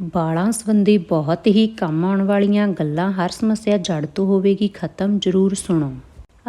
ਬਾਲਾਂ ਸੰਬੰਧੀ ਬਹੁਤ ਹੀ ਕੰਮ ਆਉਣ ਵਾਲੀਆਂ ਗੱਲਾਂ ਹਰ ਸਮੱਸਿਆ ਜੜ ਤੋਂ ਹੋਵੇਗੀ, ਖਤਮ ਜ਼ਰੂਰ ਸੁਣੋ।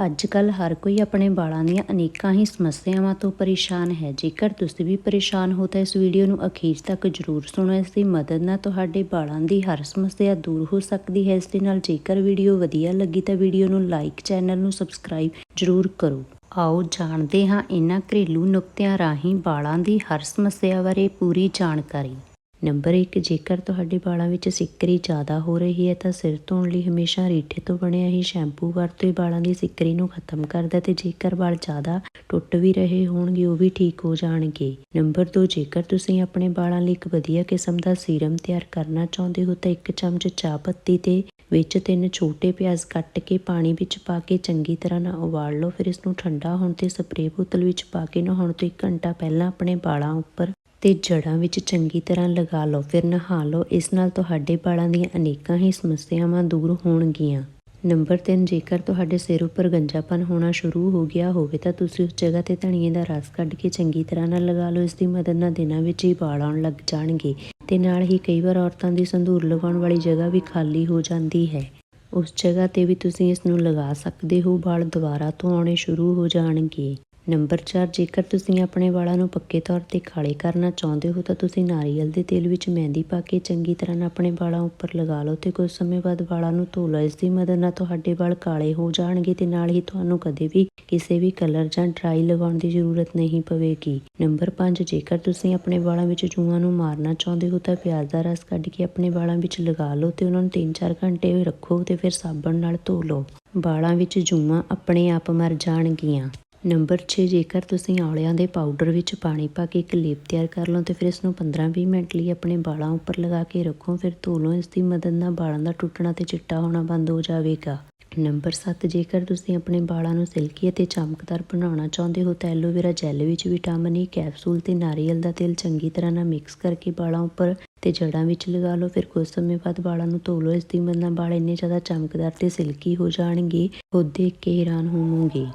ਅੱਜ ਕੱਲ ਹਰ ਕੋਈ ਆਪਣੇ ਬਾਲਾਂ ਦੀਆਂ ਅਨੇਕਾਂ ਹੀ ਸਮੱਸਿਆਵਾਂ ਤੋਂ ਪਰੇਸ਼ਾਨ ਹੈ। ਜੇਕਰ ਤੁਸੀਂ ਵੀ ਪਰੇਸ਼ਾਨ ਹੋ ਤਾਂ ਇਸ ਵੀਡੀਓ ਨੂੰ ਅਖੀਰ ਤੱਕ ਜ਼ਰੂਰ ਸੁਣੋ। ਇਸ ਦੀ ਮਦਦ ਨਾਲ ਤੁਹਾਡੇ ਬਾਲਾਂ ਦੀ ਹਰ ਸਮੱਸਿਆ ਦੂਰ ਹੋ ਸਕਦੀ ਹੈ। ਇਸ ਦੇ ਨਾਲ ਜੇਕਰ ਵੀਡੀਓ ਵਧੀਆ ਲੱਗੀ ਤਾਂ ਵੀਡੀਓ ਨੂੰ ਲਾਈਕ, ਚੈਨਲ ਨੂੰ ਸਬਸਕ੍ਰਾਈਬ ਜ਼ਰੂਰ ਕਰੋ। ਆਓ ਜਾਣਦੇ ਹਾਂ ਇਹਨਾਂ ਘਰੇਲੂ ਨੁਕਤਿਆਂ ਰਾਹੀਂ ਬਾਲਾਂ ਦੀ ਹਰ ਸਮੱਸਿਆ ਬਾਰੇ ਪੂਰੀ ਜਾਣਕਾਰੀ। ਨੰਬਰ 1 ਜੇਕਰ ਤੁਹਾਡੇ ਵਾਲਾਂ ਵਿੱਚ ਸਿੱਕਰੀ ਜ਼ਿਆਦਾ ਹੋ ਰਹੀ ਹੈ ਤਾਂ ਸਿਰ ਧੋਣ ਲਈ ਹਮੇਸ਼ਾ ਰੀਠੇ ਤੋਂ ਬਣਿਆ ਹੀ ਸ਼ੈਂਪੂ ਵਰਤੋਂ, ਇਹ ਵਾਲਾਂ ਦੀ ਸਿੱਕਰੀ ਨੂੰ ਖਤਮ ਕਰਦਾ ਤੇ ਜੇਕਰ ਵਾਲ ਜ਼ਿਆਦਾ ਟੁੱਟ ਵੀ ਰਹੇ ਹੋਣਗੇ, ਉਹ ਵੀ ਠੀਕ ਹੋ ਜਾਣਗੇ। ਨੰਬਰ 2 ਜੇਕਰ ਤੁਸੀਂ ਆਪਣੇ ਵਾਲਾਂ ਲਈ ਇੱਕ ਵਧੀਆ ਕਿਸਮ ਦਾ ਸੀਰਮ ਤਿਆਰ ਕਰਨਾ ਚਾਹੁੰਦੇ ਹੋ ਤਾਂ ਇੱਕ ਚਮਚ ਚਾਹ ਪੱਤੀ ਤੇ ਵਿੱਚ ਤਿੰਨ ਛੋਟੇ ਪਿਆਜ਼ ਕੱਟ ਕੇ ਪਾਣੀ ਵਿੱਚ ਪਾ ਕੇ ਚੰਗੀ ਤਰ੍ਹਾਂ ਨਾਲ ਉਬਾਲ ਲਓ। ਫਿਰ ਇਸ ਨੂੰ ਠੰਡਾ ਹੋਣ ਤੇ ਸਪਰੇਅ ਬੋਤਲ ਵਿੱਚ ਪਾ ਕੇ ਨਹਾਉਣ ਤੋਂ 1 ਘੰਟਾ ਪਹਿਲਾਂ ਆਪਣੇ ਵਾਲਾਂ ਉੱਪਰ ਤੇ ਜੜ੍ਹਾਂ ਵਿੱਚ ਚੰਗੀ ਤਰ੍ਹਾਂ ਲਗਾ ਲਓ, ਫਿਰ ਨਹਾ ਲਓ। ਇਸ ਨਾਲ ਤੁਹਾਡੇ ਵਾਲਾਂ ਦੀਆਂ ਅਨੇਕਾਂ ਹੀ ਸਮੱਸਿਆਵਾਂ ਦੂਰ ਹੋਣਗੀਆਂ। ਨੰਬਰ 3 ਜੇਕਰ ਤੁਹਾਡੇ ਸਿਰ ਉੱਪਰ ਗੰਜਾਪਨ ਹੋਣਾ ਸ਼ੁਰੂ ਹੋ ਗਿਆ ਹੋਵੇ, ਤਾਂ ਤੁਸੀਂ ਉਸ ਜਗ੍ਹਾ ਤੇ ਧਨੀਏ ਦਾ ਰਸ ਕੱਢ ਕੇ ਚੰਗੀ ਤਰ੍ਹਾਂ ਨਾਲ ਲਗਾ ਲਓ। ਇਸ ਦੀ ਮਦਦ ਨਾਲ ਦਿਨਾਂ ਵਿੱਚ ਹੀ ਵਾਲ ਆਉਣ ਲੱਗ ਜਾਣਗੇ ਤੇ ਨਾਲ ਹੀ ਕਈ ਵਾਰ ਔਰਤਾਂ ਦੀ ਸੰਧੂਰ ਲਗਾਉਣ ਵਾਲੀ ਜਗ੍ਹਾ ਵੀ ਖਾਲੀ ਹੋ ਜਾਂਦੀ ਹੈ। ਉਸ ਜਗ੍ਹਾ ਤੇ ਵੀ ਤੁਸੀਂ ਇਸ ਨੂੰ ਲਗਾ ਸਕਦੇ ਹੋ। ਵਾਲ ਦੁਬਾਰਾ ਤੋਂ ਆਉਣੇ ਸ਼ੁਰੂ ਹੋ ਜਾਣਗੇ। ਨੰਬਰ 4 ਜੇਕਰ ਤੁਸੀਂ ਆਪਣੇ ਵਾਲਾਂ ਨੂੰ ਪੱਕੇ ਤੌਰ ਤੇ ਕਾਲੇ ਕਰਨਾ ਚਾਹੁੰਦੇ ਹੋ, ਤਾਂ ਤੁਸੀਂ ਨਾਰੀਅਲ ਦੇ ਤੇਲ ਵਿੱਚ ਮਹਿੰਦੀ ਪਾ ਕੇ ਚੰਗੀ ਤਰ੍ਹਾਂ ਨਾਲ ਆਪਣੇ ਵਾਲਾਂ ਉੱਪਰ ਲਗਾ ਲਓ ਤੇ ਕੁਝ ਸਮੇਂ ਬਾਅਦ ਵਾਲਾਂ ਨੂੰ ਧੋ ਲਓ। ਇਸ ਦੀ ਮਦਦ ਨਾਲ ਤੁਹਾਡੇ ਵਾਲ ਕਾਲੇ ਹੋ ਜਾਣਗੇ ਤੇ ਨਾਲ ਹੀ ਤੁਹਾਨੂੰ ਕਦੇ ਵੀ ਕਿਸੇ ਵੀ ਕਲਰ ਜਾਂ ਡਰਾਈ ਲਗਾਉਣ ਦੀ ਜ਼ਰੂਰਤ ਨਹੀਂ ਪਵੇਗੀ। ਨੰਬਰ 5 ਜੇਕਰ ਤੁਸੀਂ ਆਪਣੇ ਵਾਲਾਂ ਵਿੱਚ ਜੂਆਂ ਨੂੰ ਮਾਰਨਾ ਚਾਹੁੰਦੇ ਹੋ, ਤਾਂ ਪਿਆਜ਼ ਦਾ ਰਸ ਕੱਢ ਕੇ ਆਪਣੇ ਵਾਲਾਂ ਵਿੱਚ ਲਗਾ ਲਓ ਤੇ ਉਹਨਾਂ ਨੂੰ 3-4 ਘੰਟੇ ਰੱਖੋ ਤੇ ਫਿਰ ਸਾਬਣ ਨਾਲ ਧੋ ਲਓ। ਵਾਲਾਂ ਵਿੱਚ ਜੂਆਂ ਆਪਣੇ ਆਪ ਮਰ ਜਾਣਗੀਆਂ। ਨੰਬਰ 6 ਜੇਕਰ ਤੁਸੀਂ ਔਲਿਆਂ ਦੇ ਪਾਊਡਰ ਵਿੱਚ ਪਾਣੀ ਪਾ ਕੇ ਇੱਕ ਲੇਪ ਤਿਆਰ ਕਰ ਲਓ ਤੇ ਫਿਰ ਇਸ ਨੂੰ 15-20 ਮਿੰਟ ਲਈ ਆਪਣੇ ਵਾਲਾਂ ਉੱਪਰ ਲਗਾ ਕੇ ਰੱਖੋ, ਫਿਰ ਧੋ ਲਓ। ਇਸ ਦੀ ਮਦਦ ਨਾਲ ਵਾਲਾਂ ਦਾ ਟੁੱਟਣਾ ਤੇ ਚਿੱਟਾ ਹੋਣਾ ਬੰਦ ਹੋ ਜਾਵੇਗਾ। ਨੰਬਰ 7 ਜੇਕਰ ਤੁਸੀਂ ਆਪਣੇ ਵਾਲਾਂ ਨੂੰ ਸਿਲਕੀ ਅਤੇ ਚਮਕਦਾਰ ਬਣਾਉਣਾ ਚਾਹੁੰਦੇ ਹੋ, ਤਾਂ ਐਲੋਵੇਰਾ ਜੈਲ ਵਿੱਚ ਵਿਟਾਮਿਨ ਈ ਕੈਪਸੂਲ ਤੇ ਨਾਰੀਅਲ ਦਾ ਤੇਲ ਚੰਗੀ ਤਰ੍ਹਾਂ ਨਾਲ ਮਿਕਸ ਕਰਕੇ ਵਾਲਾਂ ਉੱਪਰ ਤੇ ਜੜ੍ਹਾਂ ਵਿੱਚ ਲਗਾ ਲਓ। ਫਿਰ ਕੁਝ ਸਮੇਂ ਬਾਅਦ ਵਾਲਾਂ ਨੂੰ ਧੋ ਲਓ। ਇਸ ਦੀ ਮਦਦ ਨਾਲ ਵਾਲ ਇੰਨੇ ਜ਼ਿਆਦਾ ਚਮਕਦਾਰ ਤੇ ਸਿਲਕੀ ਹੋ ਜਾਣਗੇ, ਖੁਦ ਦੇਖ ਕੇ ਹੈਰਾਨ ਹੋਵੋਗੇ।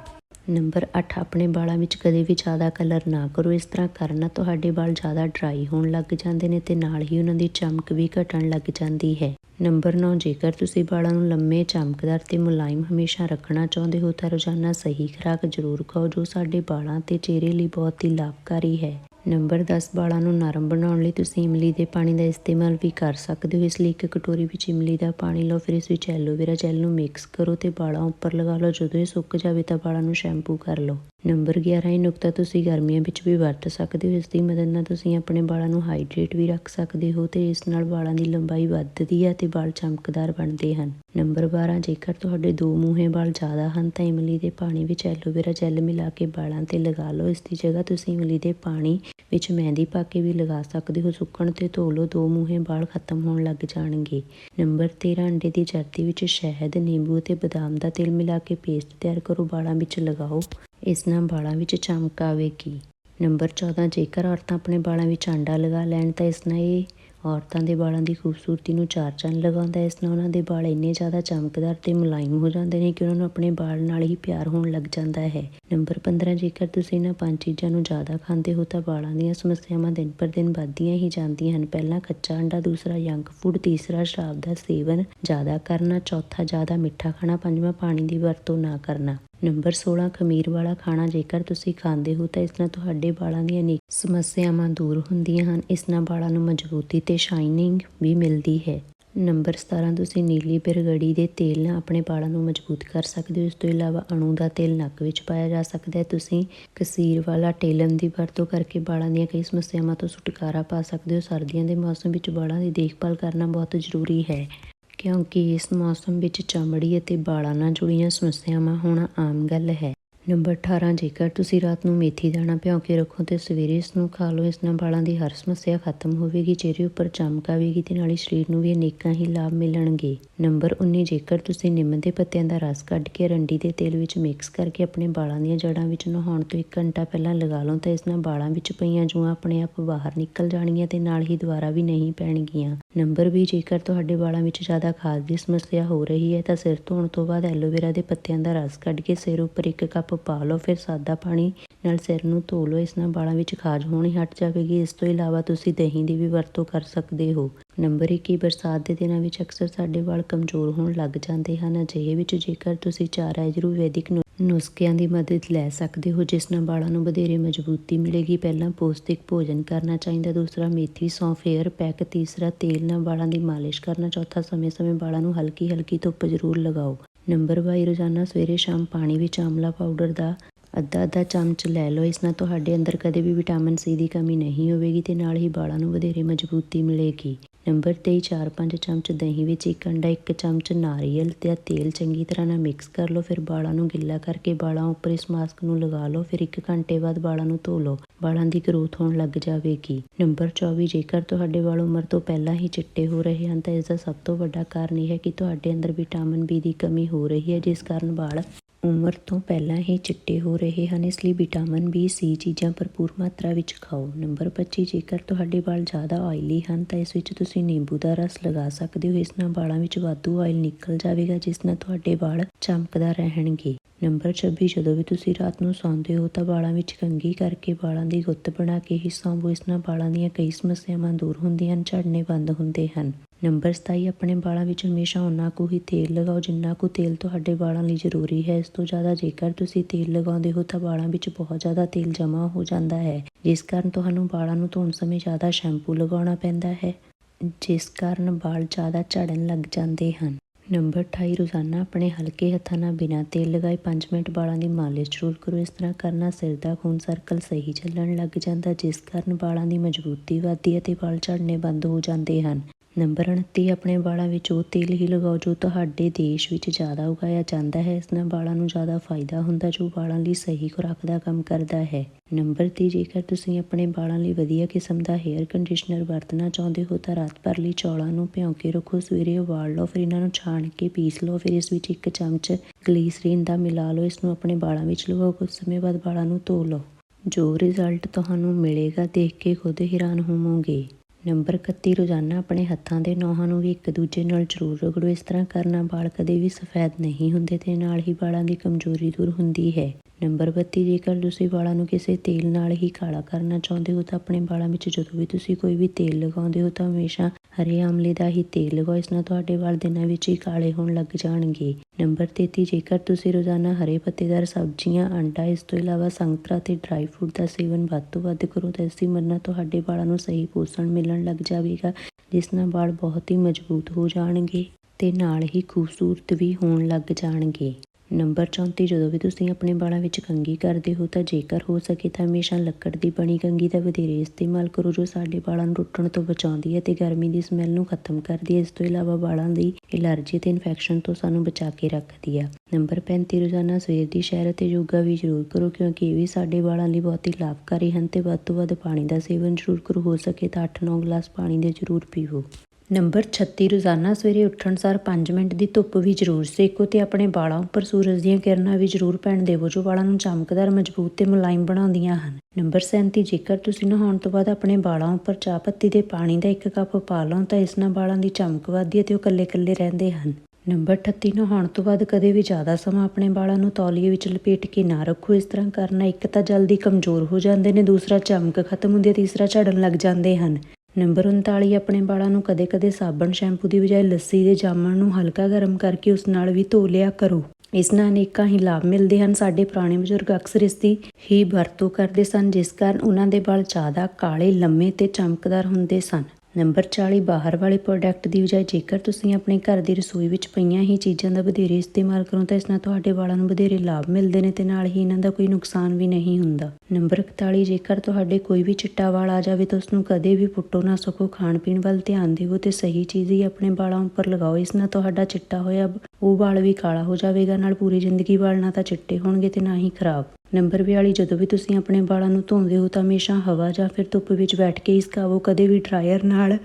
ਨੰਬਰ 8 ਆਪਣੇ ਵਾਲਾਂ ਵਿੱਚ ਕਦੇ ਵੀ ਜ਼ਿਆਦਾ ਕਲਰ ਨਾ ਕਰੋ। ਇਸ ਤਰ੍ਹਾਂ ਕਰਨ ਨਾਲ ਤੁਹਾਡੇ ਵਾਲ ਜ਼ਿਆਦਾ ਡਰਾਈ ਹੋਣ ਲੱਗ ਜਾਂਦੇ ਨੇ ਤੇ ਨਾਲ ਹੀ ਉਹਨਾਂ ਦੀ ਚਮਕ ਵੀ ਘਟਣ ਲੱਗ ਜਾਂਦੀ ਹੈ। ਨੰਬਰ 9 ਜੇਕਰ ਤੁਸੀਂ ਵਾਲਾਂ ਨੂੰ ਲੰਮੇ, ਚਮਕਦਾਰ ਤੇ ਮੁਲਾਇਮ ਹਮੇਸ਼ਾ ਰੱਖਣਾ ਚਾਹੁੰਦੇ ਹੋ ਤਾਂ ਰੋਜ਼ਾਨਾ ਸਹੀ ਖੁਰਾਕ ਜ਼ਰੂਰ ਖਾਓ, ਜੋ ਸਾਡੇ ਵਾਲਾਂ ਤੇ ਚਿਹਰੇ ਲਈ ਬਹੁਤ ਹੀ ਲਾਭਕਾਰੀ ਹੈ। ਨੰਬਰ 10 ਵਾਲਾਂ ਨੂੰ ਨਰਮ ਬਣਾਉਣ ਲਈ ਤੁਸੀਂ ਇਮਲੀ ਦੇ ਪਾਣੀ ਦਾ ਇਸਤੇਮਾਲ ਵੀ ਕਰ ਸਕਦੇ ਹੋ। ਇਸ ਲਈ ਇੱਕ ਕਟੋਰੀ ਵਿੱਚ ਇਮਲੀ ਦਾ ਪਾਣੀ ਲਓ, ਫਿਰ ਇਸ ਵਿੱਚ ਐਲੋਵੇਰਾ ਜੈਲ ਨੂੰ ਮਿਕਸ ਕਰੋ ਤੇ ਵਾਲਾਂ ਉੱਪਰ ਲਗਾ ਲਓ। ਜਦੋਂ ਇਹ ਸੁੱਕ ਜਾਵੇ ਤਾਂ ਵਾਲਾਂ ਨੂੰ ਸ਼ੈਂਪੂ ਕਰ ਲਓ। ਨੰਬਰ 11 ਇਹ ਨੁਕਤਾ ਤੁਸੀਂ ਗਰਮੀਆਂ ਵਿੱਚ ਵੀ ਵਰਤ ਸਕਦੇ ਹੋ। ਇਸ ਦੀ ਮਦਦ ਨਾਲ ਤੁਸੀਂ ਆਪਣੇ ਵਾਲਾਂ ਨੂੰ ਹਾਈਡਰੇਟ ਵੀ ਰੱਖ ਸਕਦੇ ਹੋ ਤੇ ਇਸ ਨਾਲ ਵਾਲਾਂ ਦੀ ਲੰਬਾਈ ਵੱਧਦੀ ਹੈ ਤੇ ਵਾਲ ਚਮਕਦਾਰ ਬਣਦੇ ਹਨ। ਨੰਬਰ 12 ਜੇਕਰ ਤੁਹਾਡੇ ਦੋ ਮੂੰਹੇ ਵਾਲ ਜ਼ਿਆਦਾ ਹਨ ਤਾਂ ਇਮਲੀ ਦੇ ਪਾਣੀ ਵਿੱਚ ਐਲੋਵੇਰਾ ਜੈੱਲ ਮਿਲਾ ਕੇ ਵਾਲਾਂ ਤੇ ਲਗਾ ਲਓ। ਇਸ ਦੀ ਜਗ੍ਹਾ ਤੁਸੀਂ ਇਮਲੀ ਦੇ ਪਾਣੀ ਵਿੱਚ ਮਹਿੰਦੀ ਪਾ ਕੇ ਵੀ ਲਗਾ ਸਕਦੇ ਹੋ। ਸੁੱਕਣ ਤੇ ਧੋ ਲਓ, ਦੋ ਮੂੰਹੇ ਵਾਲ ਖਤਮ ਹੋਣ ਲੱਗ ਜਾਣਗੇ। ਨੰਬਰ 13 ਅੰਡੇ ਦੀ ਜਰਦੀ ਵਿੱਚ ਸ਼ਹਿਦ, ਨਿੰਬੂ ਤੇ ਬਦਾਮ ਦਾ ਤੇਲ ਮਿਲਾ ਕੇ ਪੇਸਟ ਤਿਆਰ ਕਰੋ। ਵਾਲਾਂ ਵਿੱਚ ਲਗਾਓ। ਇਸ ਨਾਲ ਵਾਲਾਂ ਵਿੱਚ ਚਮਕ ਆਵੇਗੀ। ਨੰਬਰ 14 ਜੇਕਰ ਔਰਤਾਂ ਆਪਣੇ ਵਾਲਾਂ ਵਿੱਚ ਆਂਡਾ ਲਗਾ ਲੈਣ ਤਾਂ ਇਸ ਨਾਲ ਇਹ ਔਰਤਾਂ ਦੇ ਵਾਲਾਂ ਦੀ ਖੂਬਸੂਰਤੀ ਨੂੰ ਚਾਰ ਚੰਨ ਲਗਾਉਂਦਾ ਹੈ। ਇਸ ਨਾਲ ਉਹਨਾਂ ਦੇ ਵਾਲ ਇੰਨੇ ਜ਼ਿਆਦਾ ਚਮਕਦਾਰ ਤੇ ਮੁਲਾਇਮ ਹੋ ਜਾਂਦੇ ਨੇ ਕਿ ਉਹਨਾਂ ਨੂੰ ਆਪਣੇ ਵਾਲ ਨਾਲ ਹੀ ਪਿਆਰ ਹੋਣ ਲੱਗ ਜਾਂਦਾ ਹੈ। ਨੰਬਰ 15 ਜੇਕਰ ਤੁਸੀਂ ਇਹਨਾਂ ਪੰਜ ਚੀਜ਼ਾਂ ਨੂੰ ਜ਼ਿਆਦਾ ਖਾਂਦੇ ਹੋ ਤਾਂ ਵਾਲਾਂ ਦੀਆਂ ਸਮੱਸਿਆਵਾਂ ਦਿਨ ਪਰ ਦਿਨ ਵੱਧਦੀਆਂ ਹੀ ਜਾਂਦੀਆਂ ਹਨ। ਪਹਿਲਾ ਕੱਚਾ ਅੰਡਾ, ਦੂਸਰਾ ਜੰਕ ਫੂਡ ਤੀਸਰਾ ਸ਼ਰਾਬ ਦਾ ਸੇਵਨ ਜ਼ਿਆਦਾ ਕਰਨਾ, ਚੌਥਾ ਜ਼ਿਆਦਾ ਮਿੱਠਾ ਖਾਣਾ, ਪੰਜਵਾਂ ਪਾਣੀ ਦੀ ਵਰਤੋਂ ਨਾ ਕਰਨਾ। ਨੰਬਰ 16 ਖਮੀਰ ਵਾਲਾ ਖਾਣਾ ਜੇਕਰ ਤੁਸੀਂ ਖਾਂਦੇ ਹੋ ਤਾਂ ਇਸ ਨਾਲ ਤੁਹਾਡੇ ਵਾਲਾਂ ਦੀਆਂ ਅਨੇਕ ਸਮੱਸਿਆਵਾਂ ਦੂਰ ਹੁੰਦੀਆਂ ਹਨ। ਇਸ ਨਾਲ ਵਾਲਾਂ ਨੂੰ ਮਜ਼ਬੂਤੀ ਤੇ ਸ਼ਾਈਨਿੰਗ ਵੀ ਮਿਲਦੀ ਹੈ। ਨੰਬਰ 17 ਤੁਸੀਂ ਨੀਲੀ ਬਿਰਗੜੀ ਦੇ ਤੇਲ ਨਾਲ ਆਪਣੇ ਵਾਲਾਂ ਨੂੰ ਮਜ਼ਬੂਤ ਕਰ ਸਕਦੇ ਹੋ। ਇਸ ਤੋਂ ਇਲਾਵਾ ਅਣੂ ਦਾ ਤੇਲ ਨੱਕ ਵਿੱਚ ਪਾਇਆ ਜਾ ਸਕਦਾ ਹੈ। ਤੁਸੀਂ ਕਸੀਰ ਵਾਲਾ ਟੇਲਮ ਦੀ ਵਰਤੋਂ ਕਰਕੇ ਵਾਲਾਂ ਦੀਆਂ ਕਈ ਸਮੱਸਿਆਵਾਂ ਤੋਂ ਛੁਟਕਾਰਾ ਪਾ ਸਕਦੇ ਹੋ। ਸਰਦੀਆਂ ਦੇ ਮੌਸਮ ਵਿੱਚ ਵਾਲਾਂ ਦੀ ਦੇਖਭਾਲ ਕਰਨਾ ਬਹੁਤ ਜ਼ਰੂਰੀ ਹੈ। ਕਿਉਂਕਿ ਇਸ ਮੌਸਮ ਵਿੱਚ ਚਮੜੀ ਅਤੇ ਵਾਲਾਂ ਨਾਲ ਜੁੜੀਆਂ ਸਮੱਸਿਆਵਾਂ ਹੋਣਾ ਆਮ ਗੱਲ ਹੈ। ਨੰਬਰ 18 ਜੇਕਰ ਤੁਸੀਂ ਰਾਤ ਨੂੰ ਮੇਥੀ ਦਾਣਾ ਭਿਓ ਕੇ ਰੱਖੋ ਤੇ ਸਵੇਰੇ ਇਸ ਨੂੰ ਖਾ ਲਓ, ਇਸ ਨਾਲ ਵਾਲਾਂ ਦੀ ਹਰ ਸਮੱਸਿਆ ਖਤਮ ਹੋਵੇਗੀ, ਚਿਹਰੇ ਉੱਪਰ ਚਮਕ ਆਵੇਗੀ ਤੇ ਨਾਲੇ ਸਰੀਰ ਨੂੰ ਵੀ ਅਨੇਕਾਂ ਹੀ ਲਾਭ ਮਿਲਣਗੇ। ਨੰਬਰ 19 ਜੇਕਰ ਤੁਸੀਂ ਨਿੰਮ ਦੇ ਪੱਤਿਆਂ ਦਾ ਰਸ ਕੱਢ ਕੇ ਰੰਡੀ ਦੇ ਤੇਲ ਵਿੱਚ ਮਿਕਸ ਕਰਕੇ ਆਪਣੇ ਵਾਲਾਂ ਦੀਆਂ ਜੜ੍ਹਾਂ ਵਿੱਚ ਨਹਾਉਣ ਤੋਂ 1 ਘੰਟਾ ਪਹਿਲਾਂ ਲਗਾ ਲਓ, ਤਾਂ ਇਸ ਨਾਲ ਵਾਲਾਂ ਵਿੱਚ ਪਈਆਂ ਜੂਆਂ ਆਪਣੇ ਆਪ ਬਾਹਰ ਨਿਕਲ ਜਾਣਗੀਆਂ ਤੇ ਨਾਲ ਹੀ ਦੁਬਾਰਾ ਵੀ ਨਹੀਂ ਪੈਣਗੀਆਂ। ਨੰਬਰ 20 ਜੇਕਰ ਤੁਹਾਡੇ ਵਾਲਾਂ ਵਿੱਚ ਜ਼ਿਆਦਾ ਖਾਜ ਦੀ ਸਮੱਸਿਆ ਹੋ ਰਹੀ ਹੈ, ਤਾਂ ਸਿਰ ਧੋਣ ਤੋਂ ਬਾਅਦ ਐਲੋਵੇਰਾ ਦੇ ਪੱਤਿਆਂ ਦਾ ਰਸ ਕੱਢ ਕੇ ਸਿਰ ਉੱਪਰ ਇੱਕ ਕੱਪ ਪਾ ਲਓ, ਫਿਰ ਸਾਦਾ ਪਾਣੀ ਨਾਲ ਸਿਰ ਨੂੰ ਧੋ ਲਓ। ਇਸ ਨਾਲ ਵਾਲਾਂ ਵਿੱਚ ਖਾਜ ਹੋਣੀ ਹਟ ਜਾਵੇਗੀ। ਇਸ ਤੋਂ ਇਲਾਵਾ ਤੁਸੀਂ ਦਹੀਂ ਦੀ ਵੀ ਵਰਤੋਂ ਕਰ ਸਕਦੇ ਹੋ। ਨੰਬਰ 1 ਬਰਸਾਤ ਦੇ ਦਿਨਾਂ ਵਿੱਚ ਅਕਸਰ ਸਾਡੇ ਵਾਲ ਕਮਜ਼ੋਰ ਹੋਣ ਲੱਗ ਜਾਂਦੇ ਹਨ। ਅਜਿਹੇ ਵਿੱਚ ਜੇਕਰ ਤੁਸੀਂ ਚਾਰ ਆਯੁਰਵੈਦਿਕ ਨੁ- ਨੁਸਖਿਆਂ ਦੀ ਮਦਦ ਲੈ ਸਕਦੇ ਹੋ, ਜਿਸ ਨਾਲ ਵਾਲਾਂ ਨੂੰ ਵਧੇਰੇ ਮਜ਼ਬੂਤੀ ਮਿਲੇਗੀ। ਪਹਿਲਾਂ ਪੌਸ਼ਟਿਕ ਭੋਜਨ ਕਰਨਾ ਚਾਹੀਦਾ, ਦੂਸਰਾ ਮੇਥੀ, ਸੌਂਫ, ਹੇਅਰ ਪੈਕ, ਤੀਸਰਾ ਤੇਲ ਨਾਲ ਵਾਲਾਂ ਦੀ ਮਾਲਿਸ਼ ਕਰਨਾ, ਚੌਥਾ ਸਮੇਂ-ਸਮੇਂ ਵਾਲਾਂ ਨੂੰ ਹਲਕੀ ਹਲਕੀ ਧੁੱਪ ਜ਼ਰੂਰ ਲਗਾਓ। ਨੰਬਰ 22 ਰੋਜ਼ਾਨਾ ਸਵੇਰੇ ਸ਼ਾਮ ਪਾਣੀ ਵਿੱਚ ਆਮਲਾ ਪਾਊਡਰ ਦਾ ਅੱਧਾ ਅੱਧਾ ਚਮਚ ਲੈ ਲਓ। ਇਸ ਨਾਲ ਤੁਹਾਡੇ ਅੰਦਰ ਕਦੇ ਵੀ ਵਿਟਾਮਿਨ ਸੀ ਦੀ ਕਮੀ ਨਹੀਂ ਹੋਵੇਗੀ ਤੇ ਨਾਲ ਹੀ ਵਾਲਾਂ ਨੂੰ ਵਧੇਰੇ ਮਜ਼ਬੂਤੀ ਮਿਲੇਗੀ। ਨੰਬਰ 23 4-5 ਚਮਚ ਦਹੀਂ ਵਿੱਚ ਇੱਕ ਅੰਡਾ, ਇੱਕ ਚਮਚ ਨਾਰੀਅਲ ਤੇ ਤੇਲ ਚੰਗੀ ਤਰ੍ਹਾਂ ਨਾਲ ਮਿਕਸ ਕਰ ਲਓ। ਫਿਰ ਵਾਲਾਂ ਨੂੰ ਗਿੱਲਾ ਕਰਕੇ ਵਾਲਾਂ ਉੱਪਰ ਇਸ ਮਾਸਕ ਨੂੰ ਲਗਾ ਲਓ। ਫਿਰ 1 ਘੰਟੇ ਬਾਅਦ ਵਾਲਾਂ ਨੂੰ ਧੋ ਲਓ। ਵਾਲਾਂ ਦੀ ਗਰੋਥ ਹੋਣ ਲੱਗ ਜਾਵੇਗੀ। ਨੰਬਰ 24 ਜੇਕਰ ਤੁਹਾਡੇ ਵਾਲ ਉਮਰ ਤੋਂ ਪਹਿਲਾਂ ਹੀ ਚਿੱਟੇ ਹੋ ਰਹੇ ਹਨ, ਤਾਂ ਇਸ ਦਾ ਸਭ ਤੋਂ ਵੱਡਾ ਕਾਰਨ ਇਹ ਹੈ ਕਿ ਤੁਹਾਡੇ ਅੰਦਰ ਵਿਟਾਮਿਨ ਬੀ ਦੀ ਕਮੀ ਹੋ ਰਹੀ ਹੈ, ਜਿਸ ਕਾਰਨ ਵਾਲ ਉਮਰ ਤੋਂ ਪਹਿਲਾਂ ਹੀ ਚਿੱਟੇ ਹੋ ਰਹੇ ਹਨ, ਇਸ ਲਈ ਵਿਟਾਮਿਨ ਬੀ ਸੀ ਚੀਜ਼ਾਂ ਭਰਪੂਰ ਮਾਤਰਾ ਵਿੱਚ ਖਾਓ। ਨੰਬਰ 25 ਜੇਕਰ ਤੁਹਾਡੇ ਵਾਲ ਜ਼ਿਆਦਾ ਆਇਲੀ ਹਨ, ਤਾਂ ਇਸ ਵਿੱਚ ਤੁਸੀਂ ਨਿੰਬੂ ਦਾ ਰਸ ਲਗਾ ਸਕਦੇ ਹੋ। ਇਸ ਨਾਲ ਵਾਲਾਂ ਵਿੱਚ ਵਾਧੂ ਆਇਲ ਨਿਕਲ ਜਾਵੇਗਾ, ਜਿਸ ਨਾਲ ਤੁਹਾਡੇ ਵਾਲ ਚਮਕਦਾ ਰਹਿਣਗੇ। ਨੰਬਰ 26 ਜਦੋਂ ਵੀ ਤੁਸੀਂ ਰਾਤ ਨੂੰ ਸੌਂਦੇ ਹੋ, ਤਾਂ ਵਾਲਾਂ ਵਿੱਚ ਕੰਘੀ ਕਰਕੇ ਵਾਲਾਂ ਦੀ ਗੁੱਤ ਬਣਾ ਕੇ ਹੀ ਸੌਂਵੋ। ਇਸ ਨਾਲ ਵਾਲਾਂ ਦੀਆਂ ਕਈ ਸਮੱਸਿਆਵਾਂ ਦੂਰ ਹੁੰਦੀਆਂ ਹਨ, ਝੜਨੇ ਬੰਦ ਹੁੰਦੇ ਹਨ। ਨੰਬਰ 27 ਆਪਣੇ ਵਾਲਾਂ ਵਿੱਚ ਹਮੇਸ਼ਾ ਉਨਾ ਕੁ ਹੀ ਤੇਲ ਲਗਾਓ ਜਿੰਨਾ ਕੁ ਤੇਲ ਤੁਹਾਡੇ ਵਾਲਾਂ ਲਈ ਜ਼ਰੂਰੀ ਹੈ। ਇਸ ਤੋਂ ਜ਼ਿਆਦਾ ਜੇਕਰ ਤੁਸੀਂ ਤੇਲ ਲਗਾਉਂਦੇ ਹੋ ਤਾਂ ਵਾਲਾਂ ਵਿੱਚ ਬਹੁਤ ਜ਼ਿਆਦਾ ਤੇਲ ਜਮ੍ਹਾਂ ਹੋ ਜਾਂਦਾ ਹੈ, ਜਿਸ ਕਾਰਨ ਤੁਹਾਨੂੰ ਵਾਲਾਂ ਨੂੰ ਧੋਣ ਸਮੇਂ ਜ਼ਿਆਦਾ ਸ਼ੈਂਪੂ ਲਗਾਉਣਾ ਪੈਂਦਾ ਹੈ, ਜਿਸ ਕਾਰਨ ਵਾਲ ਜ਼ਿਆਦਾ ਝੜਨ ਲੱਗ ਜਾਂਦੇ ਹਨ। ਨੰਬਰ 28 ਰੋਜ਼ਾਨਾ ਆਪਣੇ ਹਲਕੇ ਹੱਥਾਂ ਨਾਲ ਬਿਨਾਂ ਤੇਲ ਲਗਾਏ 5 ਮਿੰਟ ਵਾਲਾਂ ਦੀ ਮਾਲਿਸ਼ ਜ਼ਰੂਰ ਕਰੋ। ਇਸ ਤਰ੍ਹਾਂ ਕਰਨਾ ਸਿਰ ਦਾ ਖੂਨ ਸਰਕਲ ਸਹੀ ਚੱਲਣ ਲੱਗ ਜਾਂਦਾ, ਜਿਸ ਕਾਰਨ ਵਾਲਾਂ ਦੀ ਮਜ਼ਬੂਤੀ ਵਧਦੀ ਹੈ ਤੇ ਵਾਲ ਝੜਨੇ ਬੰਦ ਹੋ ਜਾਂਦੇ ਹਨ। ਨੰਬਰ 29 ਆਪਣੇ ਵਾਲਾਂ ਵਿੱਚ ਉਹ ਤੇਲ ਹੀ ਲਗਾਓ ਜੋ ਤੁਹਾਡੇ ਦੇਸ਼ ਵਿੱਚ ਜ਼ਿਆਦਾ ਉਗਾਇਆ ਜਾਂਦਾ ਹੈ। ਇਸ ਨਾਲ ਵਾਲਾਂ ਨੂੰ ਜ਼ਿਆਦਾ ਫਾਇਦਾ ਹੁੰਦਾ ਜੋ ਵਾਲਾਂ ਲਈ ਸਹੀ ਖੁਰਾਕ ਦਾ ਕੰਮ ਕਰਦਾ ਹੈ। ਨੰਬਰ 30 ਜੇਕਰ ਤੁਸੀਂ ਆਪਣੇ ਵਾਲਾਂ ਲਈ ਵਧੀਆ ਕਿਸਮ ਦਾ ਹੇਅਰ ਕੰਡੀਸ਼ਨਰ ਵਰਤਣਾ ਚਾਹੁੰਦੇ ਹੋ ਤਾਂ ਰਾਤ ਭਰ ਲਈ ਚੌਲਾਂ ਨੂੰ ਭਿਉਂ ਕੇ ਰੱਖੋ। ਸਵੇਰੇ ਉਬਾਲ ਲਓ, ਫਿਰ ਇਹਨਾਂ ਨੂੰ ਛਾਣ ਕੇ ਪੀਸ ਲਓ। ਫਿਰ ਇਸ ਵਿੱਚ ਇੱਕ ਚਮਚ ਗਲੀਸਰੀਨ ਦਾ ਮਿਲਾ ਲਓ, ਇਸ ਨੂੰ ਆਪਣੇ ਵਾਲਾਂ ਵਿੱਚ ਲਗਾਓ। ਕੁਝ ਸਮੇਂ ਬਾਅਦ ਵਾਲਾਂ ਨੂੰ ਧੋ ਲਓ। ਜੋ ਰਿਜ਼ਲਟ ਤੁਹਾਨੂੰ ਮਿਲੇਗਾ, ਦੇਖ ਕੇ ਖੁਦ ਹੈਰਾਨ ਹੋਵੋਗੇ। ਨੰਬਰ 31 ਰੋਜ਼ਾਨਾ ਆਪਣੇ ਹੱਥਾਂ ਦੇ ਨੋਹਾਂ ਨੂੰ ਵੀ ਇੱਕ ਦੂਜੇ ਨਾਲ ਜ਼ਰੂਰ ਰਗੜੋ। ਇਸ ਤਰ੍ਹਾਂ ਕਰਨ ਨਾਲ ਵਾਲ ਕਦੇ ਵੀ ਸਫੈਦ ਨਹੀਂ ਹੁੰਦੇ ਤੇ ਨਾਲ ਹੀ ਵਾਲਾਂ ਦੀ ਕਮਜ਼ੋਰੀ ਦੂਰ ਹੁੰਦੀ ਹੈ। ਨੰਬਰ 32 ਜੇਕਰ ਤੁਸੀਂ ਵਾਲਾਂ ਨੂੰ ਕਿਸੇ ਤੇਲ ਨਾਲ ਹੀ ਕਾਲਾ ਕਰਨਾ ਚਾਹੁੰਦੇ ਹੋ ਤਾਂ ਆਪਣੇ ਵਾਲਾਂ ਵਿੱਚ ਜਦੋਂ ਵੀ ਤੁਸੀਂ ਕੋਈ ਵੀ ਤੇਲ ਲਗਾਉਂਦੇ ਹੋ ਤਾਂ ਹਮੇਸ਼ਾ ਹਰੇ ਆਮਲੇ ਦਾ ਹੀ ਤੇਲ ਲਗਾਓ, ਇਸ ਨਾਲ ਤੁਹਾਡੇ ਵਾਲ ਦਿਨਾਂ ਵਿੱਚ ਹੀ ਕਾਲੇ ਹੋਣ ਲੱਗ ਜਾਣਗੇ। ਨੰਬਰ 33 ਜੇਕਰ ਤੁਸੀਂ ਰੋਜ਼ਾਨਾ ਹਰੇ ਪੱਤੇਦਾਰ ਸਬਜ਼ੀਆਂ ਅੰਡਾ ਇਸ ਤੋਂ ਇਲਾਵਾ ਸੰਤਰਾ ਤੇ ਡਰਾਈ ਫਰੂਟ ਦਾ ਸੇਵਨ ਵੱਧ ਤੋਂ ਵੱਧ ਕਰੋ ਤਾਂ ਇਸ ਦੀ ਮਦਦ ਨਾਲ ਤੁਹਾਡੇ ਵਾਲਾਂ ਨੂੰ ਸਹੀ ਪੋਸ਼ਣ ਮਿਲਣ ਲੱਗ ਜਾਵੇਗਾ, ਜਿਸ ਨਾਲ ਵਾਲ ਬਹੁਤ ਹੀ ਮਜ਼ਬੂਤ ਹੋ ਜਾਣਗੇ ਤੇ ਨਾਲ ਹੀ ਖੂਬਸੂਰਤ ਵੀ ਹੋਣ ਲੱਗ ਜਾਣਗੇ। ਨੰਬਰ 34 ਜਦੋਂ ਵੀ ਤੁਸੀਂ ਆਪਣੇ ਵਾਲਾਂ ਵਿੱਚ ਕੰਘੀ ਕਰਦੇ ਹੋ ਤਾਂ ਜੇਕਰ ਹੋ ਸਕੇ ਤਾਂ ਹਮੇਸ਼ਾ ਲੱਕੜ ਦੀ ਬਣੀ ਕੰਘੀ ਦਾ ਵਧੇਰੇ ਇਸਤੇਮਾਲ ਕਰੋ ਜੋ ਸਾਡੇ ਵਾਲਾਂ ਨੂੰ ਟੁੱਟਣ ਤੋਂ ਬਚਾਉਂਦੀ ਹੈ ਤੇ ਗਰਮੀ ਦੀ ਸਮੈਲ ਨੂੰ ਖਤਮ ਕਰਦੀ ਹੈ, ਇਸ ਤੋਂ ਇਲਾਵਾ ਵਾਲਾਂ ਦੀ ਐਲਰਜੀ ਤੇ ਇਨਫੈਕਸ਼ਨ ਤੋਂ ਸਾਨੂੰ ਬਚਾ ਕੇ ਰੱਖਦੀ ਹੈ। ਨੰਬਰ 35 ਰੋਜ਼ਾਨਾ ਸਵੇਰ ਦੀ ਸੈਰ ਅਤੇ ਯੋਗਾ ਵੀ ਜ਼ਰੂਰ ਕਰੋ ਕਿਉਂਕਿ ਇਹ ਵੀ ਸਾਡੇ ਵਾਲਾਂ ਲਈ ਬਹੁਤ ਹੀ ਲਾਭਕਾਰੀ ਹਨ ਤੇ ਵੱਧ ਤੋਂ ਵੱਧ ਪਾਣੀ ਦਾ ਸੇਵਨ ਜ਼ਰੂਰ ਕਰੋ, ਹੋ ਸਕੇ ਤਾਂ 8-9 ਗਲਾਸ ਪਾਣੀ ਦੇ ਜ਼ਰੂਰ ਪੀਵੋ ਨੰਬਰ 36 ਰੋਜ਼ਾਨਾ ਸਵੇਰੇ ਉੱਠਣ ਸਾਰ 5 ਮਿੰਟ ਦੀ ਧੁੱਪ ਵੀ ਜ਼ਰੂਰ ਸੇਕੋ ਤੇ ਆਪਣੇ ਵਾਲਾਂ ਉੱਪਰ ਸੂਰਜ ਦੀਆਂ ਕਿਰਨਾਂ ਵੀ ਜ਼ਰੂਰ ਪੈਣ ਦੇਵੋ, ਜੋ ਵਾਲਾਂ ਨੂੰ ਚਮਕਦਾਰ, ਮਜ਼ਬੂਤ ਤੇ ਮੁਲਾਇਮ ਬਣਾਉਂਦੀਆਂ ਹਨ। ਨੰਬਰ 37 ਜੇਕਰ ਤੁਸੀਂ ਨਹਾਉਣ ਤੋਂ ਬਾਅਦ ਆਪਣੇ ਵਾਲਾਂ ਉੱਪਰ ਚਾਹ ਪੱਤੀ ਦੇ ਪਾਣੀ ਦਾ ਇੱਕ ਕੱਪ ਪਾ ਲਓ, ਤਾਂ ਇਸ ਨਾਲ ਵਾਲਾਂ ਦੀ ਚਮਕ ਵਧਦੀ ਹੈ ਤੇ ਉਹ ਕੱਲੇ-ਕੱਲੇ ਰਹਿੰਦੇ ਹਨ। ਨੰਬਰ 38 ਨਹਾਉਣ ਤੋਂ ਬਾਅਦ ਕਦੇ ਵੀ ਜ਼ਿਆਦਾ ਸਮਾਂ ਆਪਣੇ ਵਾਲਾਂ ਨੂੰ ਤੌਲੀਏ ਵਿੱਚ ਲਪੇਟ ਕੇ ਨਾ ਰੱਖੋ। ਇਸ ਤਰ੍ਹਾਂ ਕਰਨਾ ਇੱਕ ਤਾਂ ਜਲਦੀ ਕਮਜ਼ੋਰ ਹੋ ਜਾਂਦੇ ਨੇ, ਦੂਸਰਾ ਚਮਕ ਖਤਮ ਹੁੰਦੀ ਹੈ, ਤੀਸਰਾ ਝੜਨ ਲੱਗ ਜਾਂਦੇ ਹਨ। ਨੰਬਰ 39 ਆਪਣੇ ਵਾਲਾਂ ਨੂੰ ਕਦੇ-ਕਦੇ ਸਾਬਣ ਸ਼ੈਂਪੂ ਦੀ ਬਜਾਏ ਲੱਸੀ ਦੇ ਜਾਮਣ ਨੂੰ ਹਲਕਾ ਗਰਮ ਕਰਕੇ ਉਸ ਨਾਲ ਵੀ ਧੋ ਲਿਆ ਕਰੋ। ਇਸ ਨਾਲ ਅਨੇਕਾਂ ਹੀ ਲਾਭ ਮਿਲਦੇ ਹਨ। ਸਾਡੇ ਪੁਰਾਣੇ ਬਜ਼ੁਰਗ ਅਕਸਰ ਇਸ ਦੀ ਹੀ ਵਰਤੋਂ ਕਰਦੇ ਸਨ, ਜਿਸ ਕਾਰਨ ਉਹਨਾਂ ਦੇ ਵਾਲ ਜ਼ਿਆਦਾ ਕਾਲੇ, ਲੰਮੇ ਤੇ ਚਮਕਦਾਰ ਹੁੰਦੇ ਸਨ। ਨੰਬਰ 40 ਬਾਹਰ ਵਾਲੇ ਪ੍ਰੋਡਕਟ ਦੀ ਬਜਾਏ ਜੇਕਰ ਤੁਸੀਂ ਆਪਣੇ ਘਰ ਦੀ ਰਸੋਈ ਵਿੱਚ ਪਈਆਂ ਹੀ ਚੀਜ਼ਾਂ ਦਾ ਵਧੇਰੇ ਇਸਤੇਮਾਲ ਕਰੋ ਤਾਂ ਇਸ ਨਾਲ ਤੁਹਾਡੇ ਵਾਲਾਂ ਨੂੰ ਵਧੇਰੇ ਲਾਭ ਮਿਲਦੇ ਨੇ ਤੇ ਨਾਲ ਹੀ ਇਹਨਾਂ ਦਾ ਕੋਈ ਨੁਕਸਾਨ ਵੀ ਨਹੀਂ ਹੁੰਦਾ। ਨੰਬਰ 41 ਜੇਕਰ ਤੁਹਾਡੇ ਕੋਈ ਵੀ ਚਿੱਟਾ ਵਾਲ ਆ ਜਾਵੇ ਤਾਂ ਉਸ ਨੂੰ ਕਦੇ ਵੀ ਪੁੱਟੋ ਨਾ ਸਕੋ। ਖਾਣ ਪੀਣ ਵੱਲ ਧਿਆਨ ਦਿਓ ਤੇ ਸਹੀ ਚੀਜ਼ ਹੀ ਆਪਣੇ ਵਾਲਾਂ ਉੱਪਰ ਲਗਾਓ। ਇਸ ਨਾਲ ਤੁਹਾਡਾ ਚਿੱਟਾ ਹੋਇਆ, ਉਹ ਵਾਲ ਵੀ ਕਾਲਾ ਹੋ ਜਾਵੇਗਾ, ਨਾਲ ਪੂਰੀ ਜ਼ਿੰਦਗੀ ਵਾਲ ਨਾ ਤਾਂ ਚਿੱਟੇ ਹੋਣਗੇ ਤੇ ਨਾ ਹੀ ਖਰਾਬ। ਨੰਬਰ 42 ਜਦੋਂ ਵੀ ਤੁਸੀਂ ਆਪਣੇ ਵਾਲਾਂ ਨੂੰ ਧੋਂਦੇ ਹੋ ਤਾਂ ਹਮੇਸ਼ਾ ਹਵਾ ਜਾਂ ਫਿਰ ਧੁੱਪ ਵਿੱਚ ਬੈਠ ਕੇ ਹੀ ਸੁਕਾਵੋ, ਕਦੇ ਵੀ ਡਰਾਇਰ ਨਾਲ।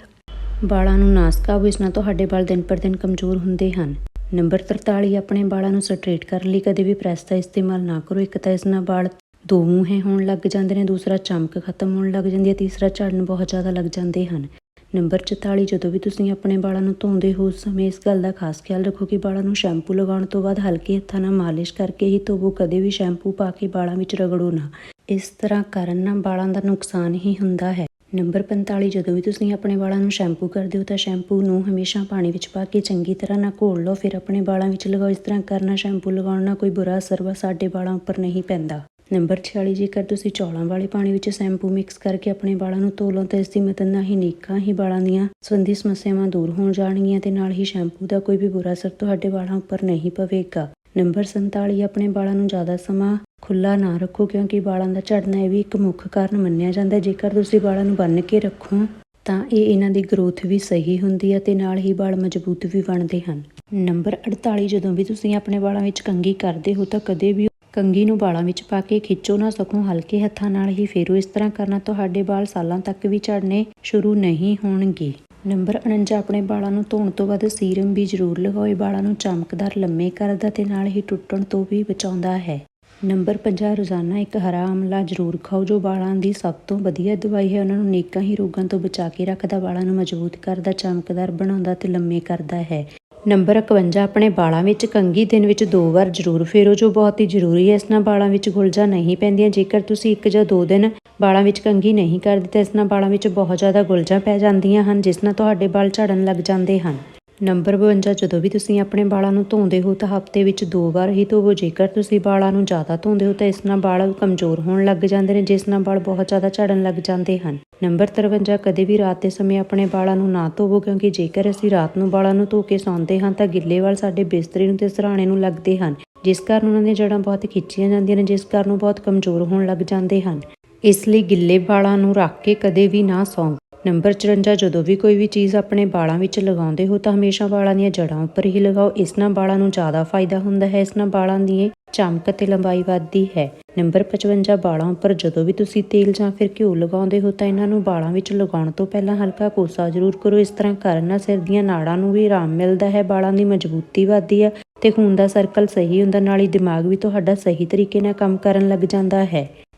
ਵਾਲਾਂ ਨੂੰ ਨਾ ਸੁਕਾਵੋ, ਇਸ ਨਾਲ ਤੁਹਾਡੇ ਵਾਲ ਦਿਨ ਪਰ ਦਿਨ ਕਮਜ਼ੋਰ ਹੁੰਦੇ ਹਨ। ਨੰਬਰ 43 ਆਪਣੇ ਵਾਲਾਂ ਨੂੰ ਸਟ੍ਰੇਟ ਕਰਨ ਲਈ ਕਦੇ ਵੀ ਪ੍ਰੈਸ ਦਾ ਇਸਤੇਮਾਲ ਨਾ ਕਰੋ, ਇੱਕ ਤਾਂ ਇਸ ਨਾਲ ਵਾਲ ਦੋ ਮੂੰਹੇ ਹੋਣ ਲੱਗ ਜਾਂਦੇ ਨੇ, ਦੂਸਰਾ ਚਮਕ ਖਤਮ ਹੋਣ ਲੱਗ ਜਾਂਦੀ ਹੈ, ਤੀਸਰਾ ਝੜਨ ਬਹੁਤ ਜ਼ਿਆਦਾ ਲੱਗ ਜਾਂਦੇ ਹਨ। ਨੰਬਰ 44 ਜਦੋਂ ਵੀ ਤੁਸੀਂ ਆਪਣੇ ਵਾਲਾਂ ਨੂੰ ਧੋਂਦੇ ਹੋ, ਉਸ ਸਮੇਂ ਇਸ ਗੱਲ ਦਾ ਖਾਸ ਖਿਆਲ ਰੱਖੋ ਕਿ ਵਾਲਾਂ ਨੂੰ ਸ਼ੈਂਪੂ ਲਗਾਉਣ ਤੋਂ ਬਾਅਦ ਹਲਕੇ ਹੱਥਾਂ ਨਾਲ ਮਾਲਿਸ਼ ਕਰਕੇ ਹੀ ਧੋਵੋ, ਕਦੇ ਵੀ ਸ਼ੈਂਪੂ ਪਾ ਕੇ ਵਾਲਾਂ ਵਿੱਚ ਰਗੜੋ ਨਾ। ਇਸ ਤਰ੍ਹਾਂ ਕਰਨ ਨਾਲ ਵਾਲਾਂ ਦਾ ਨੁਕਸਾਨ ਹੀ ਹੁੰਦਾ ਹੈ। ਨੰਬਰ 45 ਜਦੋਂ ਵੀ ਤੁਸੀਂ ਆਪਣੇ ਵਾਲਾਂ ਨੂੰ ਸ਼ੈਂਪੂ ਕਰਦੇ ਹੋ ਤਾਂ ਸ਼ੈਂਪੂ ਨੂੰ ਹਮੇਸ਼ਾ ਪਾਣੀ ਵਿੱਚ ਪਾ ਕੇ ਚੰਗੀ ਤਰ੍ਹਾਂ ਨਾਲ ਘੋਲ ਲਓ। ਫਿਰ ਆਪਣੇ ਵਾਲਾਂ ਵਿੱਚ ਲਗਾਓ। ਇਸ ਤਰ੍ਹਾਂ ਕਰਨਾ, ਸ਼ੈਂਪੂ ਲਗਾਉਣ ਨਾਲ ਕੋਈ ਬੁਰਾ ਅਸਰ ਵਾ ਸਾਡੇ ਵਾਲਾਂ ਉੱਪਰ ਨਹੀਂ ਪੈਂਦਾ। ਨੰਬਰ 46 ਜੇਕਰ ਤੁਸੀਂ ਚੌਲਾਂ ਵਾਲੇ ਪਾਣੀ ਵਿੱਚ ਸ਼ੈਂਪੂ ਮਿਕਸ ਕਰਕੇ ਆਪਣੇ ਵਾਲਾਂ ਨੂੰ ਧੋ ਲਓ ਤਾਂ ਇਸ ਦੀ ਮਦਦ ਨਾਲ ਹੀ ਨੇਕਾਂ ਹੀ ਵਾਲਾਂ ਦੀਆਂ ਸੰਬੰਧੀ ਸਮੱਸਿਆਵਾਂ ਦੂਰ ਹੋਣ ਜਾਣਗੀਆਂ ਤੇ ਨਾਲ ਹੀ ਸ਼ੈਂਪੂ ਦਾ ਕੋਈ ਵੀ ਬੁਰਾ ਅਸਰ ਤੁਹਾਡੇ ਵਾਲਾਂ ਉੱਪਰ ਨਹੀਂ ਪਵੇਗਾ ਨੰਬਰ 47 ਆਪਣੇ ਵਾਲਾਂ ਨੂੰ ਜ਼ਿਆਦਾ ਸਮਾਂ ਖੁੱਲਾ ਨਾ ਰੱਖੋ, ਕਿਉਂਕਿ ਵਾਲਾਂ ਦਾ ਝੜਨਾ ਇਹ ਵੀ ਇੱਕ ਮੁੱਖ ਕਾਰਨ ਮੰਨਿਆ ਜਾਂਦਾ ਹੈ। ਜੇਕਰ ਤੁਸੀਂ ਵਾਲਾਂ ਨੂੰ ਬੰਨ੍ਹ ਕੇ ਰੱਖੋ, ਤਾਂ ਇਹ ਇਹਨਾਂ ਦੀ ਗਰੋਥ ਵੀ ਸਹੀ ਹੁੰਦੀ ਹੈ ਤੇ ਨਾਲ ਹੀ ਵਾਲ ਮਜ਼ਬੂਤ ਵੀ ਬਣਦੇ ਹਨ ਨੰਬਰ 48 ਜਦੋਂ ਵੀ ਤੁਸੀਂ ਆਪਣੇ ਵਾਲਾਂ ਵਿੱਚ ਕੰਘੀ ਕਰਦੇ ਹੋ, ਤਾਂ ਕਦੇ ਵੀ ਕੰਘੀ ਨੂੰ ਵਾਲਾਂ ਵਿੱਚ ਪਾ ਕੇ ਖਿੱਚੋ ਨਾ ਸਕੋ, ਹਲਕੇ ਹੱਥਾਂ ਨਾਲ ਹੀ ਫੇਰੋ। ਇਸ ਤਰ੍ਹਾਂ ਕਰਨਾ ਤੁਹਾਡੇ ਵਾਲ ਸਾਲਾਂ ਤੱਕ ਵੀ ਝੜਨੇ ਸ਼ੁਰੂ ਨਹੀਂ ਹੋਣਗੇ। ਨੰਬਰ 49 ਆਪਣੇ ਵਾਲਾਂ ਨੂੰ ਧੋਣ ਤੋਂ ਬਾਅਦ ਸੀਰਮ ਵੀ ਜ਼ਰੂਰ ਲਗਾਓ। ਇਹ ਵਾਲਾਂ ਨੂੰ ਚਮਕਦਾਰ ਲੰਮੇ ਕਰਦਾ ਤੇ ਨਾਲ ਹੀ ਟੁੱਟਣ ਤੋਂ ਵੀ ਬਚਾਉਂਦਾ ਹੈ। ਨੰਬਰ 50 ਰੋਜ਼ਾਨਾ ਇੱਕ ਹਰਾ ਆਮਲਾ ਜ਼ਰੂਰ ਖਾਓ, ਜੋ ਵਾਲਾਂ ਦੀ ਸਭ ਤੋਂ ਵਧੀਆ ਦਵਾਈ ਹੈ। ਉਹਨਾਂ ਨੂੰ ਨੇਕਾਂ ਹੀ ਰੋਗਾਂ ਤੋਂ ਬਚਾ ਕੇ ਰੱਖਦਾ, ਵਾਲਾਂ ਨੂੰ ਮਜ਼ਬੂਤ ਕਰਦਾ, ਚਮਕਦਾਰ ਬਣਾਉਂਦਾ ਤੇ ਲੰਮੇ ਕਰਦਾ ਹੈ। ਨੰਬਰ 51 ਆਪਣੇ ਬਾਲਾਂ ਵਿੱਚ, ਕੰਘੀ ਦਿਨ ਵਿੱਚ ਦੋ ਵਾਰ ਜ਼ਰੂਰ ਫੇਰੋ, ਜੋ ਬਹੁਤ ਹੀ ਜ਼ਰੂਰੀ ਹੈ। ਇਸ ਨਾਲ ਬਾਲਾਂ ਵਿੱਚ ਗੁਲਜਾਂ ਨਹੀਂ ਪੈਂਦੀਆਂ। ਜੇਕਰ ਤੁਸੀਂ ਇੱਕ ਜਾਂ ਦੋ ਦਿਨ ਬਾਲਾਂ ਵਿੱਚ ਕੰਘੀ ਨਹੀਂ ਕਰਦੇ, ਤਾਂ ਇਸ ਨਾਲ ਬਾਲਾਂ ਵਿੱਚ ਬਹੁਤ ਜ਼ਿਆਦਾ ਗੁਲਜਾਂ ਪੈ ਜਾਂਦੀਆਂ ਹਨ, ਜਿਸ ਨਾਲ ਤੁਹਾਡੇ ਬਾਲ ਝੜਨ ਲੱਗ ਜਾਂਦੇ ਹਨ। ਨੰਬਰ 52 ਜਦੋਂ ਵੀ ਤੁਸੀਂ ਆਪਣੇ ਵਾਲਾਂ ਨੂੰ ਧੋਂਦੇ ਹੋ ਤਾਂ ਹਫ਼ਤੇ ਵਿੱਚ ਦੋ ਵਾਰ ਹੀ ਧੋਵੋ। ਜੇਕਰ ਤੁਸੀਂ ਵਾਲਾਂ ਨੂੰ ਜ਼ਿਆਦਾ ਧੋਂਦੇ ਹੋ ਤਾਂ ਇਸ ਨਾਲ ਵਾਲ ਕਮਜ਼ੋਰ ਹੋਣ ਲੱਗ ਜਾਂਦੇ ਨੇ, ਜਿਸ ਨਾਲ ਵਾਲ ਬਹੁਤ ਜ਼ਿਆਦਾ ਝੜਨ ਲੱਗ ਜਾਂਦੇ ਹਨ। ਨੰਬਰ 53 ਕਦੇ ਵੀ ਰਾਤ ਦੇ ਸਮੇਂ ਆਪਣੇ ਵਾਲਾਂ ਨੂੰ ਨਾ ਧੋਵੋ, ਕਿਉਂਕਿ ਜੇਕਰ ਅਸੀਂ ਰਾਤ ਨੂੰ ਵਾਲਾਂ ਨੂੰ ਧੋ ਕੇ ਸੌਂਦੇ ਹਾਂ ਤਾਂ ਗਿੱਲੇ ਵਾਲ ਸਾਡੇ ਬਿਸਤਰੇ ਨੂੰ ਤੇ ਸਰਾਣੇ ਨੂੰ ਲੱਗਦੇ ਹਨ, ਜਿਸ ਕਾਰਨ ਉਹਨਾਂ ਦੀਆਂ ਜੜ੍ਹਾਂ ਬਹੁਤ ਖਿੱਚੀਆਂ ਜਾਂਦੀਆਂ ਨੇ, ਜਿਸ ਕਾਰਨ ਉਹ ਬਹੁਤ ਕਮਜ਼ੋਰ ਹੋਣ ਲੱਗ ਜਾਂਦੇ ਹਨ। ਇਸ ਲਈ ਗਿੱਲੇ ਵਾਲਾਂ ਨੂੰ ਰੱਖ ਕੇ ਕਦੇ ਵੀ ਨਾ ਸੌਂ। ਨੰਬਰ 54 ਜਦੋਂ ਵੀ ਕੋਈ ਵੀ ਚੀਜ਼ ਆਪਣੇ ਵਾਲਾਂ ਵਿੱਚ ਲਗਾਉਂਦੇ ਹੋ ਤਾਂ ਹਮੇਸ਼ਾ ਵਾਲਾਂ ਦੀਆਂ ਜੜ੍ਹਾਂ ਉੱਪਰ ਹੀ ਲਗਾਓ। ਇਸ ਨਾਲ ਵਾਲਾਂ ਨੂੰ ਜ਼ਿਆਦਾ ਫਾਇਦਾ ਹੁੰਦਾ ਹੈ। ਇਸ ਨਾਲ ਵਾਲਾਂ ਦੀ ਚਮਕ ਅਤੇ ਲੰਬਾਈ ਵੱਧਦੀ ਹੈ। ਨੰਬਰ 55 ਵਾਲਾਂ ਉੱਪਰ ਜਦੋਂ ਵੀ ਤੁਸੀਂ ਤੇਲ ਜਾਂ ਫਿਰ ਘਿਓ ਲਗਾਉਂਦੇ ਹੋ ਤਾਂ ਇਹਨਾਂ ਨੂੰ ਵਾਲਾਂ ਵਿੱਚ ਲਗਾਉਣ ਤੋਂ ਪਹਿਲਾਂ ਹਲਕਾ ਕੋਸਾ ਜ਼ਰੂਰ ਕਰੋ। ਇਸ ਤਰ੍ਹਾਂ ਕਰਨ ਨਾਲ ਸਿਰ ਦੀਆਂ ਨਾੜਾਂ ਨੂੰ ਵੀ ਆਰਾਮ ਮਿਲਦਾ ਹੈ, ਵਾਲਾਂ ਦੀ ਮਜ਼ਬੂਤੀ ਵੱਧਦੀ ਹੈ ਤੇ ਖੂਨ ਦਾ ਸਰਕਲ ਸਹੀ ਹੁੰਦਾ, ਨਾਲ ਹੀ ਦਿਮਾਗ ਵੀ ਤੁਹਾਡਾ ਸਹੀ ਤਰੀਕੇ ਨਾਲ ਕੰਮ ਕਰਨ ਲੱਗ ਜਾਂਦਾ ਹੈ।